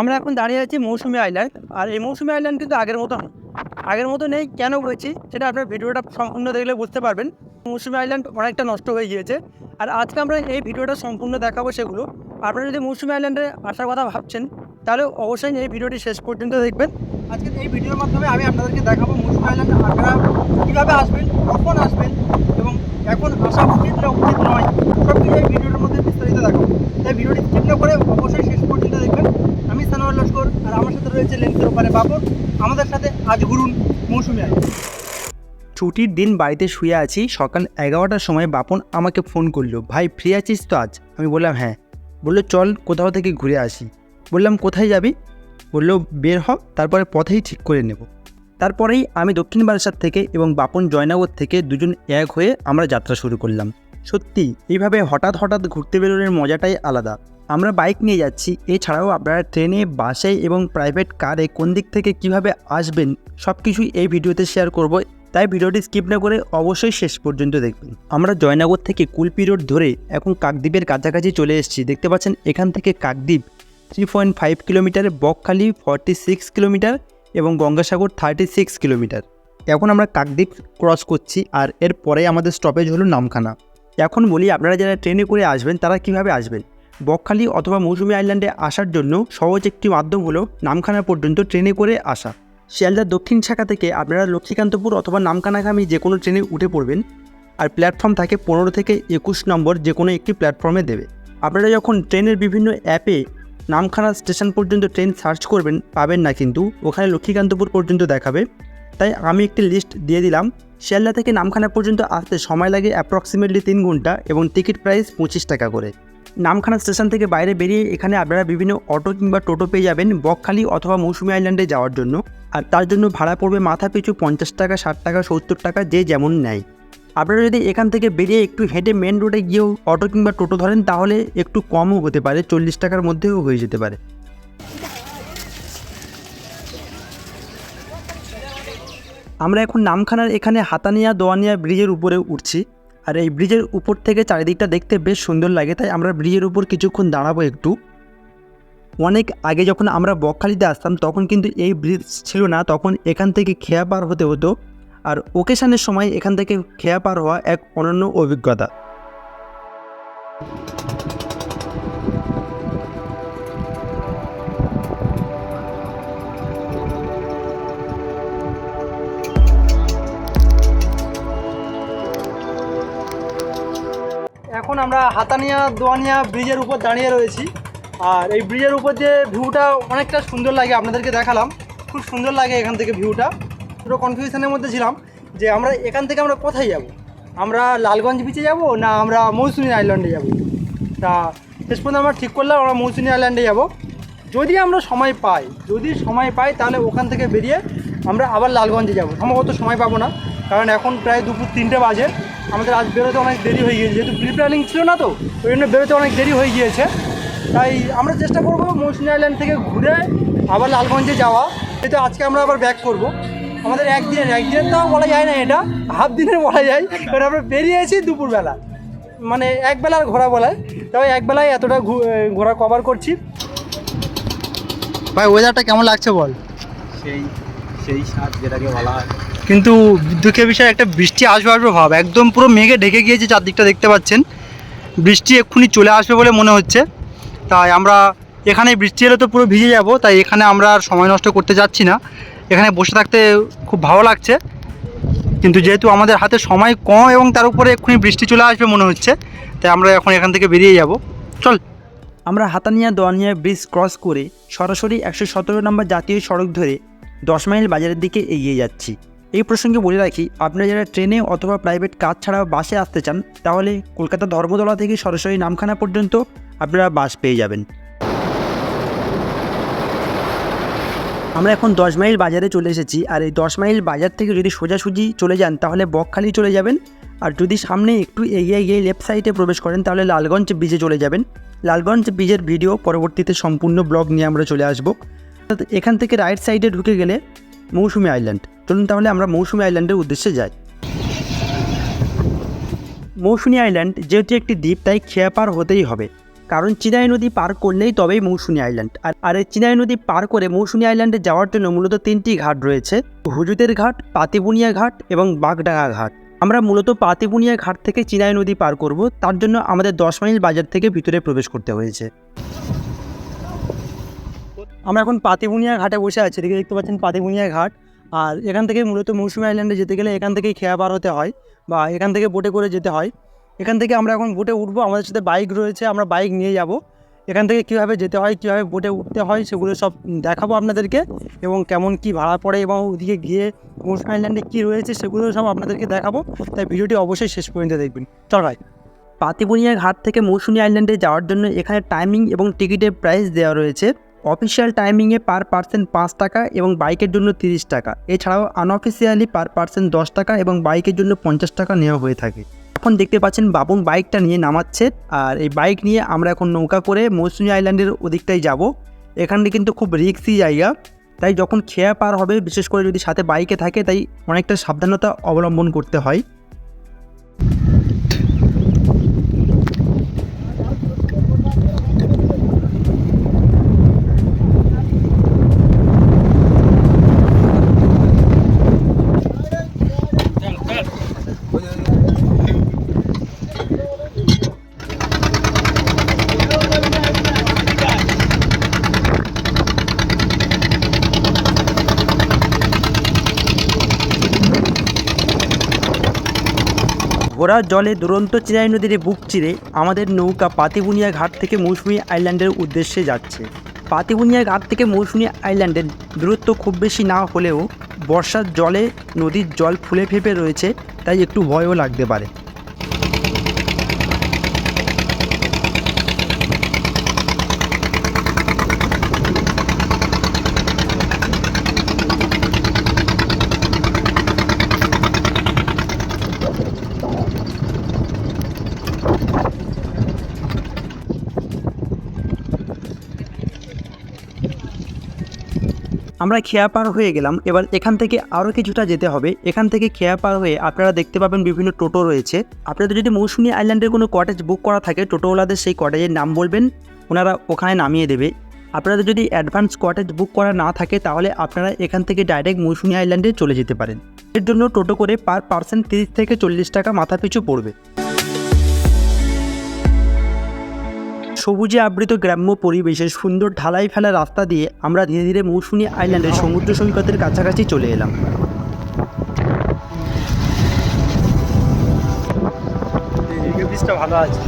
আমরা এখন দাঁড়িয়ে আছি মৌসুমী আইল্যান্ড, আর এই মৌসুমী আইল্যান্ড কিন্তু আগের মতো আগের মতো নেই, কেন বলছি সেটা আপনার ভিডিওটা সম্পূর্ণ দেখলে বুঝতে পারবেন। মৌসুমী আইল্যান্ড অনেকটা নষ্ট হয়ে গিয়েছে, আর আজকে আমরা এই ভিডিওটা সম্পূর্ণ দেখাবো সেগুলো। আপনারা যদি মৌসুমী আইল্যান্ডে আসার কথা ভাবছেন, তাহলে অবশ্যই এই ভিডিওটি শেষ পর্যন্ত দেখবেন। আজকে এই ভিডিওর মাধ্যমে আমি আপনাদেরকে দেখাবো মুসুম আইল্যান্ডে আপনারা কীভাবে আসবেন, কখন আসবেন, এবং এখন আসা উচিত না উচিত নয় সব এই ভিডিওর মধ্যে বিস্তারিত দেখাবো। তাই ভিডিওটি স্কিপ না করে অবশ্যই শেষ পর্যন্ত দেখবেন আমি সানোয়ার লস্কর আর আমার সাথে রয়েছে লেন্সের ওপারে বাবর। আমাদের সাথে আজ ঘুরুন মৌসুমি আইল্যান্ড ছুটির দিন বাড়িতে শুয়ে আছি, সকাল এগারোটার সময় বাপন আমাকে ফোন করল, ভাই, ফ্রি আছিস তো আজ? আমি বললাম হ্যাঁ। বলল, চল কোথাও থেকে ঘুরে আসি। বললাম, কোথায় যাবি? বলল, বের হ, তারপরে পথেই ঠিক করে নেব। তারপরেই আমি দক্ষিণ বারাসাত থেকে এবং বাপন জয়নগর থেকে দুজন এক হয়ে আমরা যাত্রা শুরু করলাম। সত্যি, এইভাবে হঠাৎ হঠাৎ ঘুরতে বেরোনোর মজাটাই আলাদা। আমরা বাইক নিয়ে যাচ্ছি। এছাড়াও আপনারা ট্রেনে, বাসে এবং প্রাইভেট কারে কোন দিক থেকে কীভাবে আসবেন সব কিছুই এই ভিডিওতে শেয়ার করব। তাই ভিডিওটি স্কিপ না করে অবশ্যই শেষ পর্যন্ত দেখবেন। আমরা জয়নগর থেকে কুলপি রোড ধরে এখন কাকদ্বীপের কাছাকাছি চলে এসেছি। দেখতে পাচ্ছেন এখান থেকে Kakdwip three point five kilometre, Bakkhali forty six kilometre এবং গঙ্গাসাগর থার্টি সিক্স কিলোমিটার। এখন আমরা কাকদ্বীপ ক্রস করছি আর এর পরে আমাদের স্টপেজ হলো নামখানা। এখন বলি, আপনারা যারা ট্রেনে করে আসবেন, তারা কীভাবে আসবেন? বকখালি অথবা মৌসুমী আইল্যান্ডে আসার জন্য সহজ একটি মাধ্যম হলো নামখানা পর্যন্ত ট্রেনে করে আসা। শিয়ালদার দক্ষিণ শাখা থেকে আপনারা লক্ষ্মীকান্তপুর অথবা নামখানাগামী যে কোনো ট্রেনে উঠে পড়বেন আর প্ল্যাটফর্ম থাকে পনেরো থেকে একুশ নম্বর যে কোনো একটি প্ল্যাটফর্মে দেবে। আপনারা যখন ট্রেনের বিভিন্ন অ্যাপে নামখানা স্টেশন পর্যন্ত ট্রেন সার্চ করবেন পাবেন না কিন্তু ওখানে লক্ষ্মীকান্তপুর পর্যন্ত দেখাবে। তাই আমি একটি লিস্ট দিয়ে দিলাম। শিয়ালদা থেকে নামখানা পর্যন্ত আসতে সময় লাগে অ্যাপ্রক্সিমেটলি তিন ঘণ্টা এবং টিকিট প্রাইস পঁচিশ টাকা করে। নামখানা স্টেশন থেকে বাইরে বেরিয়ে এখানে আপনারা বিভিন্ন অটো কিংবা টোটো পেয়ে যাবেন বকখালি অথবা মৌসুমী আইল্যান্ডে যাওয়ার জন্য। আর তার জন্য ভাড়া পড়বে মাথা পিছু পঞ্চাশ টাকা, ষাট টাকা, সত্তর টাকা, যে যেমন নেয়। আপনারা যদি এখান থেকে বেরিয়ে একটু হেঁটে মেন রোডে গিয়েও অটো কিংবা টোটো ধরেন, তাহলে একটু কমও হতে পারে, চল্লিশ টাকার মধ্যেও হয়ে যেতে পারে। আমরা এখন নামখানার এখানে হাতানিয়া দোয়ানিয়া ব্রিজের উপরে উঠছি। আর এই ব্রিজের উপর থেকে চারিদিকটা দেখতে বেশ সুন্দর লাগে, তাই আমরা ব্রিজের উপর কিছুক্ষণ দাঁড়াবো একটু। অনেক আগে যখন আমরা বকখালিতে আসতাম, তখন কিন্তু এই ব্রিজ ছিল না, তখন এখান থেকে খেয়া পার হতে হতো। আর ওকেশানের সময় এখান থেকে খেয়া পার হওয়া এক অনন্য অভিজ্ঞতা। এখন আমরা হাতানিয়া, দোয়ানিয়া ব্রিজের উপর দাঁড়িয়ে রয়েছি। আর এই ব্রিজের উপর যে ভিউটা অনেকটা সুন্দর লাগে আপনাদেরকে দেখালাম, খুব সুন্দর লাগে এখান থেকে ভিউটা। পুরো কনফিউশনের মধ্যে ছিলাম যে আমরা এখান থেকে আমরা কোথায় যাব? আমরা লালগঞ্জ বিচে যাব না আমরা মৌসুমী আইল্যান্ডে যাব? তা শেষ পর্যন্ত আমরা ঠিক করলাম আমরা মৌসুমী আইল্যান্ডে যাব। যদি আমরা সময় পাই, যদি সময় পাই তাহলে ওখান থেকে বেরিয়ে আমরা আবার লালগঞ্জে যাব। সম্ভবত সময় পাবো না, কারণ এখন প্রায় দুপুর তিনটে বাজে। আমাদের আজ বেরোতে অনেক দেরি হয়ে গিয়েছে যেহেতু প্রি প্ল্যানিং ছিল না তো ওই জন্য বেরোতে অনেক দেরি হয়ে গিয়েছে। তাই আমরা চেষ্টা করব মৌসুমী আইল্যান্ড থেকে ঘুরে আবার লালগঞ্জে যাওয়া। যেহেতু আজকে আমরা আবার ব্যাক করব। আমাদের একদিনের একদিনের তাও বলা যায় না এটা হাফ দিনের বলা যায় কারণ আমরা বেরিয়েছি দুপুরবেলা। মানে একবেলার ঘোরা বলায় তবে একবেলায় এতটা ঘু- ঘোরা কভার করছি। ভাই ওয়েদারটা কেমন লাগছে বল? সেই সেই স্বাদ যেটাকে বলা হয়। কিন্তু দুঃখের বিষয়, একটা বৃষ্টি আসবে আসবে ভাব। একদম পুরো মেঘে ঢেকে গিয়েছে চারদিকটা, দেখতে পাচ্ছেন। বৃষ্টি এক্ষুনি চলে আসবে বলে মনে হচ্ছে। তাই আমরা এখানে বৃষ্টি এলে তো পুরো ভিজে যাব, তাই এখানে আমরা আর সময় নষ্ট করতে যাচ্ছি না। এখানে বসে থাকতে খুব ভালো লাগছে। কিন্তু যেহেতু আমাদের হাতে সময় কম এবং তার উপরে এক্ষুনি বৃষ্টি চলে আসবে মনে হচ্ছে, তাই আমরা এখন এখান থেকে বেরিয়ে যাব। চল। আমরা হাতানিয়া দোয়ানিয়া ব্রিজ ক্রস করে সরাসরি একশো সতেরো নম্বর জাতীয় সড়ক ধরে দশ মাইল বাজারের দিকে এগিয়ে যাচ্ছি। এই প্রসঙ্গে বলে রাখি, আপনারা যারা ট্রেনে অথবা প্রাইভেট কাজ ছাড়া বাসে আসতে চান, তাহলে কলকাতা ধর্মতলা থেকে সরাসরি নামখানা পর্যন্ত আপনারা বাস পেয়ে যাবেন। আমরা এখন দশ মাইল বাজারে চলে এসেছি, আর এই দশ মাইল বাজার থেকে যদি সোজাসুজি চলে যান, তাহলে বকখালি চলে যাবেন। আর যদি সামনে একটু এগিয়ে গিয়ে লেফট সাইডে প্রবেশ করেন, তাহলে লালগঞ্জ ব্রিজে চলে যাবেন। লালগঞ্জ ব্রিজের ভিডিও পরবর্তীতে সম্পূর্ণ ব্লগ নিয়ে আমরা চলে আসব। এখান থেকে রাইট সাইডে ঢুকে গেলে মৌসুমী আইল্যান্ড চলুন তাহলে আমরা মৌসুমী আইল্যান্ডের উদ্দেশ্যে যাই। মৌসুমী আইল্যান্ড যেহেতু একটি দ্বীপ, তাই খেয়া পার হতেই হবে। কারণ চিনাই নদী পার করলেই তবেই মৌসুমী আইল্যান্ড। আর আর এই চিনাই নদী পার করে মৌসুমী আইল্যান্ডে যাওয়ার জন্য মূলত তিনটি ঘাট রয়েছে। হুজুদের ঘাট, পাতিবুনিয়া ঘাট এবং বাগডাঙ্গা ঘাট। আমরা মূলত পাতিবুনিয়া ঘাট থেকে চিনাই নদী পার করব। তার জন্য আমাদের দশ মাইল বাজার থেকে ভিতরে প্রবেশ করতে হয়েছে। আমরা এখন পাতিবুনিয়া ঘাটে বসে আছি। দেখতে পাচ্ছেন পাতিবুনিয়া ঘাট। আর এখান থেকে মূলত মৌসুমী আইল্যান্ডে যেতে গেলে এখান থেকেই খেয়া পার হতে হয় বা এখান থেকে বোটে করে যেতে হয়। এখান থেকে আমরা এখন বোটে উঠবো, আমাদের সাথে বাইক রয়েছে, আমরা বাইক নিয়ে যাব। এখান থেকে কীভাবে যেতে হয়, কীভাবে বোটে উঠতে হয় সেগুলো সব দেখাবো আপনাদেরকে এবং কেমন কি ভাড়া পড়ে এবং ওদিকে গিয়ে মৌসুমী আইল্যান্ডে কী রয়েছে সেগুলো সব আপনাদেরকে দেখাবো। তাই ভিডিওটি অবশ্যই শেষ পর্যন্ত দেখবেন। চল ভাই। পাতিবুনিয়া ঘাট থেকে মৌসুমী আইল্যান্ডে যাওয়ার জন্য এখানে টাইমিং এবং টিকিটের প্রাইস দেওয়া রয়েছে। অফিসিয়াল টাইমিংয়ে পার পার্সন পাঁচ টাকা এবং বাইকের জন্য তিরিশ টাকা। এছাড়াও আনঅফিসিয়ালি পার পার্সন দশ টাকা এবং বাইকের জন্য পঞ্চাশ টাকা নেওয়া হয়ে থাকে। এখন দেখতে পাচ্ছেন বাবুন বাইকটা নিয়ে নামাচ্ছে। আর এই বাইক নিয়ে আমরা এখন নৌকা করে মৌসুমী আইল্যান্ডের ওদিকটাই যাব। এখানটি কিন্তু খুব রিক্সি জায়গা। তাই যখন খেয়া পার হবে, বিশেষ করে যদি সাথে বাইকে থাকে, তাই অনেকটা সাবধানতা অবলম্বন করতে হয়। ঘোড়ার জলে দুরন্ত চিরাই নদীর বুক চিরে আমাদের নৌকা পাতিবুনিয়া ঘাট থেকে মৌসুমি আইল্যান্ডের উদ্দেশ্যে যাচ্ছে। পাতিবুনিয়া ঘাট থেকে মৌসুমি আইল্যান্ডের দূরত্ব খুব বেশি না হলেও বর্ষার জলে নদীর জল ফুলে ফেঁপে রয়েছে, তাই একটু ভয়ও লাগতে পারে। আমরা খেয়া পার হয়ে গেলাম। এবার এখান থেকে আরও কিছুটা যেতে হবে। এখান থেকে খেয়া পার হয়ে আপনারা দেখতে পাবেন বিভিন্ন টোটো রয়েছে। আপনাদের যদি মৌসুমী আইল্যান্ডের কোনো কটেজ বুক করা থাকে, টোটোওয়ালাদের সেই কটেজের নাম বলবেন। ওনারা ওখানে নামিয়ে দেবে। আপনাদের যদি অ্যাডভান্স কটেজ বুক করা না থাকে, তাহলে আপনারা এখান থেকে ডাইরেক্ট মৌসুমী আইল্যান্ডে চলে যেতে পারেন। এর জন্য টোটো করে পার পার্সেন্ট তিরিশ থেকে চল্লিশ টাকা মাথা পিছু পড়বে। সবুজে আবৃত গ্রাম্য পরিবেশের সুন্দর ঢালাই ফেলা রাস্তা দিয়ে আমরা ধীরে ধীরে মৌসুমী আইল্যান্ডের সমুদ্র সৈকতের কাছাকাছি চলে এলাম। ভালো আছে।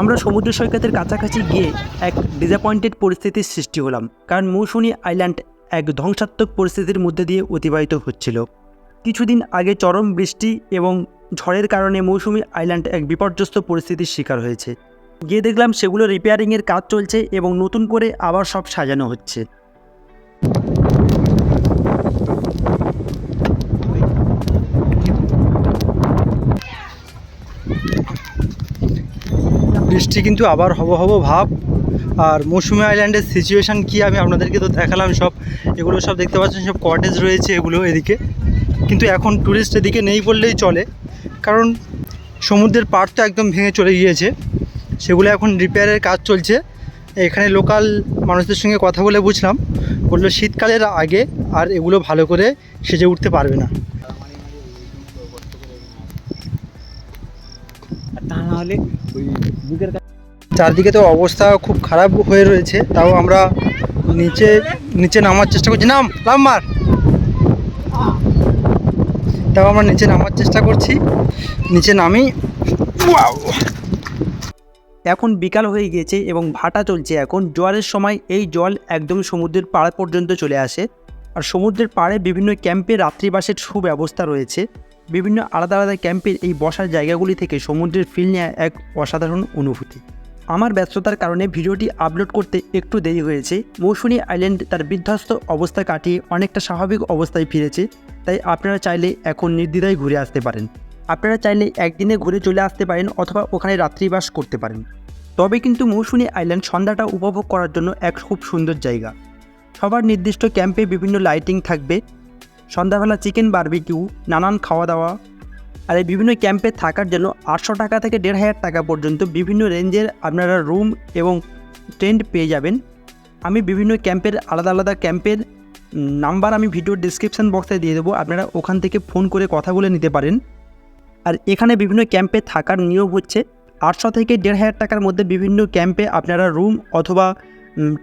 আমরা সমুদ্র সৈকতের কাছাকাছি গিয়ে এক ডিসঅ্যাপয়েন্টেড পরিস্থিতির সৃষ্টি হলাম কারণ মৌসুমী আইল্যান্ড এক ধ্বংসাত্মক পরিস্থিতির মধ্যে দিয়ে অতিবাহিত হচ্ছিল। কিছুদিন আগে চরম বৃষ্টি এবং ঝড়ের কারণে মৌসুমী আইল্যান্ড এক বিপর্যস্ত পরিস্থিতির শিকার হয়েছে। গিয়ে দেখলাম সেগুলো রিপেয়ারিংয়ের কাজ চলছে এবং নতুন করে আবার সব সাজানো হচ্ছে। বৃষ্টি কিন্তু আবার হব হব ভাব। আর মৌসুমি আইল্যান্ডের সিচুয়েশান কি আমি আপনাদেরকে তো দেখালাম সব। এগুলো সব দেখতে পাচ্ছেন, সব কটেজ রয়েছে এগুলো এদিকে। কিন্তু এখন ট্যুরিস্ট এদিকে নেই বললেই চলে। কারণ সমুদ্রের পাড় তো একদম ভেঙে চলে গিয়েছে। সেগুলো এখন রিপেয়ারের কাজ চলছে। এখানে লোকাল মানুষদের সঙ্গে কথা বলে বুঝলাম। বলল শীতকালের আগে আর এগুলো ভালো করে সেজে উঠতে পারবে না। চারদিকে তো অবস্থা খুব খারাপ হয়ে রয়েছে। তাও আমরা নিচে নিচে নামার চেষ্টা করছি। নাম লাম মার। তাও আমরা নিচে নামার চেষ্টা করছি। নিচে নামি। এখন বিকাল হয়ে গিয়েছে এবং ভাটা চলছে এখন। জোয়ারের সময় এই জল একদম সমুদ্রের পাড় পর্যন্ত চলে আসে। আর সমুদ্রের পাড়ে বিভিন্ন ক্যাম্পে রাত্রিবাসের সুব্যবস্থা রয়েছে। বিভিন্ন আলাদা আলাদা ক্যাম্পের এই বসার জায়গাগুলি থেকে সমুদ্রের ফিল নেওয়া এক অসাধারণ অনুভূতি। আমার ব্যস্ততার কারণে ভিডিওটি আপলোড করতে একটু দেরি হয়েছে। মৌসুমী আইল্যান্ড তার বিধ্বস্ত অবস্থা কাটিয়ে অনেকটা স্বাভাবিক অবস্থায় ফিরেছে। তাই আপনারা চাইলে এখন নির্দ্বিধায় ঘুরে আসতে পারেন। আপনারা চাইলে একদিনে ঘুরে চলে আসতে পারেন অথবা ওখানে রাত্রিবাস করতে পারেন। তবে কিন্তু মৌসুমী আইল্যান্ড সন্ধ্যাটা উপভোগ করার জন্য এক খুব সুন্দর জায়গা। সবার নির্দিষ্ট ক্যাম্পে বিভিন্ন লাইটিং থাকবে। সন্ধ্যাবেলা চিকেন বারবিকিউ, নানান খাওয়া দাওয়া আর এই বিভিন্ন ক্যাম্পে থাকার জন্য আটশো টাকা থেকে দেড় হাজার টাকা পর্যন্ত বিভিন্ন রেঞ্জের আপনারা রুম এবং টেন্ট পেয়ে যাবেন। আমি বিভিন্ন ক্যাম্পের আলাদা আলাদা ক্যাম্পের নাম্বার আমি ভিডিও ডিসক্রিপশান বক্সে দিয়ে দেবো। আপনারা ওখান থেকে ফোন করে কথা বলে নিতে পারেন। আর এখানে বিভিন্ন ক্যাম্পে থাকার নিয়ম হচ্ছে, আটশো থেকে দেড় হাজার টাকার মধ্যে বিভিন্ন ক্যাম্পে আপনারা রুম অথবা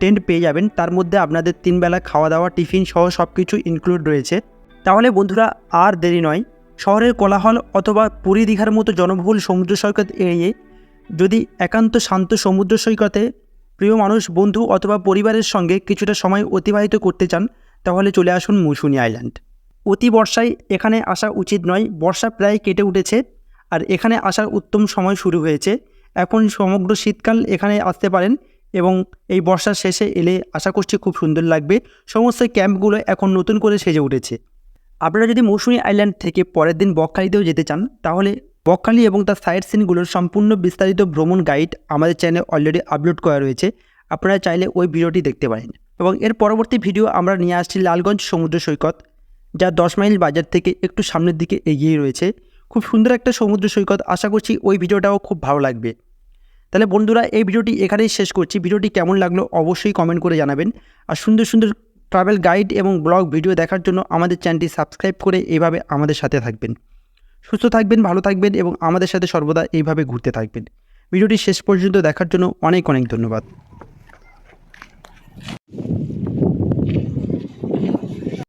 টেন্ট পেয়ে যাবেন। তার মধ্যে আপনাদের তিনবেলা খাওয়া দাওয়া টিফিন সহ সব কিছু ইনক্লুড রয়েছে। তাহলে বন্ধুরা, আর দেরি নয়। শহরের কোলাহল অথবা পুরী দীঘার মতো জনবহুল সমুদ্র সৈকত এড়িয়ে, যদি একান্ত শান্ত সমুদ্র সৈকতে প্রিয় মানুষ, বন্ধু অথবা পরিবারের সঙ্গে কিছুটা সময় অতিবাহিত করতে চান তাহলে চলে আসুন মৌসুনি আইল্যান্ড। অতি বর্ষায় এখানে আসা উচিত নয়, বর্ষা প্রায় কেটে উঠেছে আর এখানে আসার উত্তম সময় শুরু হয়েছে। এখন সমগ্র শীতকাল এখানে আসতে পারেন এবং এই বর্ষার শেষে এলে আশা করছি খুব সুন্দর লাগবে। সমস্ত ক্যাম্পগুলো এখন নতুন করে সেজে উঠেছে। আপনারা যদি মৌসুমি আইল্যান্ড থেকে পরের দিন বকখালিতেও যেতে চান, তাহলে বকখালি এবং তার সাইড সিনগুলোর সম্পূর্ণ বিস্তারিত ভ্রমণ গাইড আমাদের চ্যানেলে অলরেডি আপলোড করা রয়েছে। আপনারা চাইলে ওই ভিডিওটি দেখতে পারেন। এবং এর পরবর্তী ভিডিও আমরা নিয়ে আসছি লালগঞ্জ সমুদ্র সৈকত, যা দশ মাইল বাজার থেকে একটু সামনের দিকে এগিয়ে রয়েছে। খুব সুন্দর একটা সমুদ্র সৈকত, আশা করছি ওই ভিডিওটাও খুব ভালো লাগবে। তাহলে বন্ধুরা, এই ভিডিওটি এখানেই শেষ করছি। ভিডিওটি কেমন লাগল অবশ্যই কমেন্ট করে জানাবেন। আর সুন্দর সুন্দর ট্রাভেল গাইড এবং ব্লগ ভিডিও দেখার জন্য আমাদের চ্যানেলটি সাবস্ক্রাইব করে এইভাবে আমাদের সাথে থাকবেন। সুস্থ থাকবেন, ভালো থাকবেন এবং আমাদের সাথে সর্বদা এইভাবে ঘুরতে থাকবেন। ভিডিওটি শেষ পর্যন্ত দেখার জন্য অনেক অনেক ধন্যবাদ।